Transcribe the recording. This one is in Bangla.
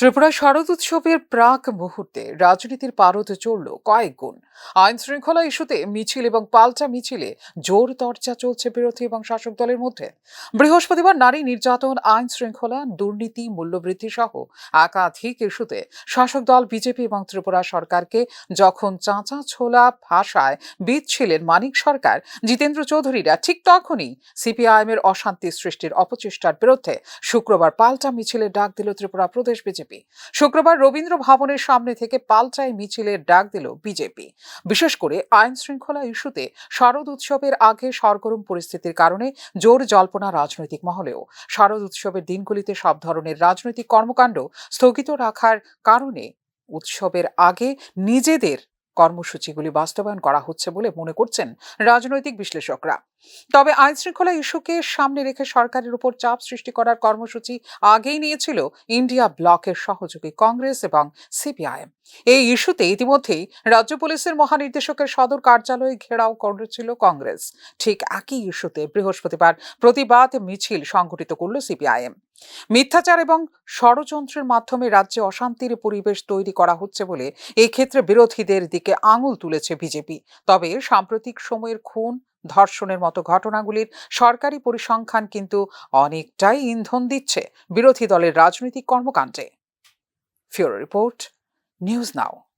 ত্রিপুরা শারদ উৎসবের প্রাক মুহূর্তে রাজনীতির পারদ চড়ল কয়েক গুণ। আইন শৃঙ্খলা ইস্যুতে মিছিল এবং পাল্টা মিছিলে জোর চর্চা চলছে বিরোধী এবং শাসক দলের মধ্যে। বৃহস্পতিবার নারী নির্যাতন, আইন শৃঙ্খলা, দুর্নীতি, মূল্যবৃদ্ধি সহ একাধিক ইস্যুতে শাসক দল বিজেপি এবং ত্রিপুরা সরকারকে যখন চাঁচা ছোলা ভাষায় বিচ্ছিলেন মানিক সরকার, জিতেন্দ্র চৌধুরীরা ঠিক তখনই সিপিআইএম এর অশান্তি সৃষ্টির অপচেষ্টার বিরুদ্ধে শুক্রবার পাল্টা মিছিলের ডাক দিল ত্রিপুরা প্রদেশ বিজেপি। শুক্রবার রবীন্দ্র ভবনের সামনে থেকে পাল্টায় মিছিলের ডাক দিল বিজেপি। বিশেষ করে আইন শৃঙ্খলা ইস্যুতে শারদ উৎসবের আগে সরগরম পরিস্থিতির কারণে জোর জল্পনা রাজনৈতিক মহলেও। শারদ উৎসবের দিনগুলিতে সব ধরনের রাজনৈতিক কর্মকাণ্ড স্থগিত রাখার কারণে উৎসবের আগে নিজেদের কর্মসূচিগুলি বাস্তবায়ন করা হচ্ছে বলে মনে করছেন রাজনৈতিক বিশ্লেষকরা। তবে আইন শৃঙ্খলা ইস্যুকে সামনে রেখে সরকারের উপর চাপ সৃষ্টি করার কর্মসূচি আগেই নিয়েছিল ইন্ডিয়া ব্লকের সহযোগী কংগ্রেস এবং সিপিআইএম। এই ইস্যুতে ইতিমধ্যেই রাজ্য পুলিশের মহানির্দেশকের সদর কার্যালয়ে ঘেরাও করেছিল কংগ্রেস। ঠিক একই ইস্যুতে বৃহস্পতিবার প্রতিবাদ মিছিল সংঘটিত করল সিপিআইএম। মিথ্যাচার এবং ষড়যন্ত্রের মাধ্যমে রাজ্যে অশান্তির পরিবেশ তৈরি করা হচ্ছে বলে এক্ষেত্রে বিরোধীদের দিকে আঙুল তুলেছে বিজেপি। তবে সাম্প্রতিক সময়ের খুন ধর্ষণের মতো ঘটনাগুলির সরকারি পরিসংখ্যান কিন্তু অনেকটাই ইন্ধন দিচ্ছে বিরোধী দলের রাজনৈতিক কর্মকাণ্ডে। Bureau report, news now.